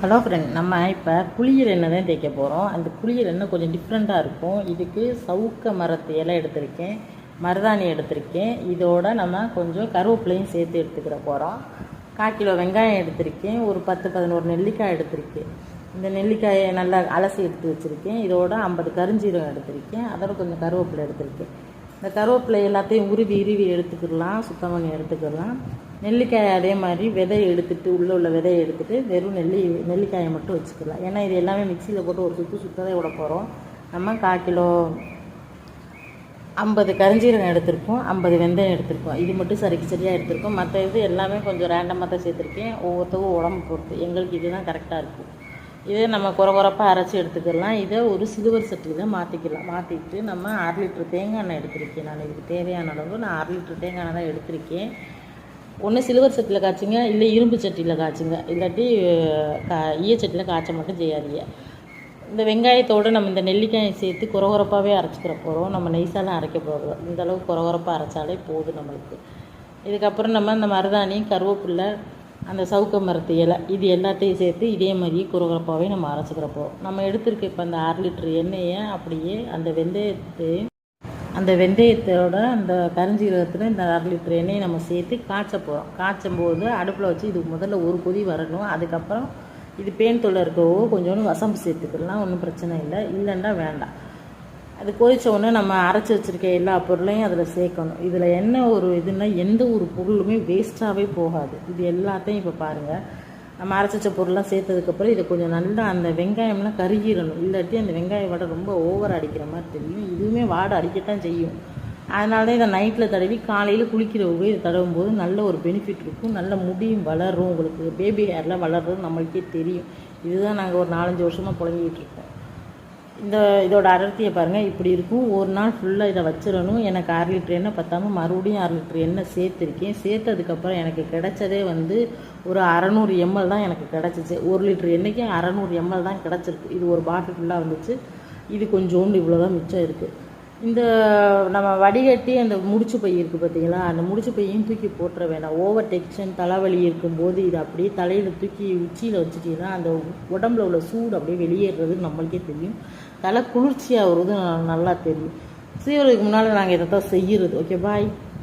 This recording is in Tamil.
ஹலோ ஃப்ரெண்ட் நம்ம இப்போ குளியல் எண்ணெய் தான் தேய்க்க போகிறோம் அந்த குளியல் எண்ணெய் கொஞ்சம் டிஃப்ரெண்ட்டாக இருக்கும். இதுக்கு சவுக்க மரத்து இலை எடுத்திருக்கேன். மருதாணி எடுத்திருக்கேன். இதோட நம்ம கொஞ்சம் கருவேப்பிலையும் சேர்த்து எடுத்துக்கிற போகிறோம் கால் கிலோ வெங்காயம் எடுத்திருக்கேன். ஒரு பத்து பதினோரு நெல்லிக்காய் எடுத்திருக்கேன். இந்த நெல்லிக்காயை நல்லா அலசி எடுத்து வச்சுருக்கேன். இதோட ஐம்பது கருஞ்சீரகம் எடுத்திருக்கேன். அதோட கொஞ்சம் கருவேப்பிலை எடுத்திருக்கேன். இந்த கருவேப்பிலை எல்லாத்தையும் உருவி இறுவி எடுத்துக்கிடலாம். சுத்தம் பண்ணி எடுத்துக்கிடலாம். நெல்லிக்காயை அதே மாதிரி விதையை எடுத்துட்டு உள்ளே உள்ள விதையை எடுத்துகிட்டு வெறும் நெல்லி நெல்லிக்காயை மட்டும் வச்சுக்கலாம் ஏன்னா இது எல்லாமே மிக்சியில் போட்டு ஒரு சுற்று சுத்ததை விட போகிறோம் நம்ம கால் கிலோ ஐம்பது கரிஞ்சீரகம் எடுத்திருக்கோம் ஐம்பது வெந்தயம் எடுத்திருக்கோம் இது மட்டும் சரிக்கு சரியாக எடுத்திருக்கோம். மற்ற இது எல்லாமே கொஞ்சம் ரேண்டமாக தான் சேர்த்துருக்கேன். ஒவ்வொருத்தருக்கும் உடம்பு பொறுத்து. எங்களுக்கு இதுதான் கரெக்டாக இருக்கும். இதே நம்ம குறை குறைப்பாக அரைச்சி எடுத்துக்கலாம். இதை ஒரு சிலுவர் சட்டியில் மாற்றிக்கலாம் மாற்றிட்டு நம்ம அரை லிட்டர் தேங்காய் எண்ணெய் எடுத்திருக்கேன் நான். இதுக்கு தேவையான அளவு நான் அரை லிட்டர் தேங்காய் எண்ணெய் தான் எடுத்திருக்கேன். ஒன்று சில்வர் சட்டியில் காய்ச்சுங்க இல்லை இரும்பு சட்டியில் காய்ச்சுங்க. இல்லாட்டி கா ஈயச்சட்டியில் காய்ச்ச மட்டும் செய்யாதீங்க. இந்த வெங்காயத்தோடு நம்ம இந்த நெல்லிக்காயை சேர்த்து குறகுறப்பாகவே அரைச்சிக்கிற போகிறோம் நம்ம நெய்ஸாலாம் அரைக்க போகிறோம் இந்தளவுக்கு குறகுறப்பாக அரைச்சாலே போதும் நம்மளுக்கு. இதுக்கப்புறம் நம்ம இந்த மருதாணி கருவேப்பில்லை அந்த சவுக்க மரத்து இலை இது எல்லாத்தையும் சேர்த்து இதே மாதிரியே குறகுறப்பாகவே நம்ம அரைச்சிக்கிற போகிறோம் நம்ம எடுத்திருக்க இப்போ அந்த அரை லிட்டர் எண்ணெயை அப்படியே அந்த வெந்தயத்தை அந்த வெந்தயத்தோட அந்த கரிஞ்சீரகத்தில் இந்த அரை லிட்டர் எண்ணெயை நம்ம சேர்த்து காய்ச்ச போகிறோம் காய்ச்சும் போது அடுப்பில் வச்சு இது முதல்ல ஒரு கொதி வரணும். அதுக்கப்புறம் இது பேன் தொல்லை இருக்கவோ கொஞ்சோண்டு வசம்பு சேர்த்துக்கலாம். ஒன்றும் பிரச்சனை இல்லை. இல்லைன்னா வேண்டாம். அது கொதித்த உடனே நம்ம அரைச்சி வச்சுருக்க எல்லா பொருளையும் அதில் சேர்க்கணும். இதில் என்ன ஒரு இதுன்னா எந்த ஒரு பொருளுமே வேஸ்ட்டாகவே போகாது. இது எல்லாத்தையும் இப்போ பாருங்கள் நம்ம அரைச்சி வச்ச பொருள்லாம் சேர்த்ததுக்கப்புறம் இதை கொஞ்சம் நல்லா அந்த வெங்காயம்லாம் கருகிடணும். இல்லாட்டி அந்த வெங்காய வடை ரொம்ப ஓவர் அடிக்கிற மாதிரி தெரியும். இதுவுமே வாடை அடிக்கத்தான் செய்யும். அதனால தான் இதை நைட்டில் தடவி காலையில் குளிக்கிறவங்க இதை தடவும் போது நல்ல ஒரு பெனிஃபிட் இருக்கும். நல்ல முடியும் வளரும். உங்களுக்கு பேபி ஹேர்லாம் வளர்றது நம்மளுக்கே தெரியும். இதுதான் நாங்கள் ஒரு நாலஞ்சு வருஷமாக புழங்கிட்டு இருக்கோம். இந்த இதோட அடர்த்தியை பாருங்கள் இப்படி இருக்கும். ஒரு நாள் ஃபுல்லாக இதை வச்சிடணும். எனக்கு அரை லிட்டர் எண்ணெய் பத்தாமல் மறுபடியும் அரை லிட்டர் எண்ணெய் சேர்த்துருக்கேன். சேர்த்ததுக்கப்புறம் எனக்கு கிடைச்சதே வந்து ஒரு அறநூறு எம்எல் தான் எனக்கு கிடச்சிச்சு. ஒரு லிட்டர் எண்ணெய்க்கு அறநூறு எம்எல் தான் கிடச்சிருக்கு. இது ஒரு பாட்டில் ஃபுல்லாக வந்துச்சு. இது கொஞ்சோண்டு இவ்வளோ தான் மிச்சம் இருக்குது இந்த நம்ம வடிகட்டி அந்த முடிச்சு பை இருக்குது பார்த்தீங்களா அந்த முடிச்சு பையையும் தூக்கி போட்டுற வேண்டாம் ஓவர் டெக்ஷன் தலைவலி இருக்கும்போது இதை அப்படியே தலையில் தூக்கி உச்சியில் வச்சுட்டிங்கன்னா அந்த உடம்புல உள்ள சூடு அப்படியே வெளியேறது நம்மளுக்கே தெரியும். தலை குளிர்ச்சியாக வருது நல்லா தெரியும். செய்கிறதுக்கு முன்னால் நாங்கள் இதை தான் செய்கிறது ஓகே பாய்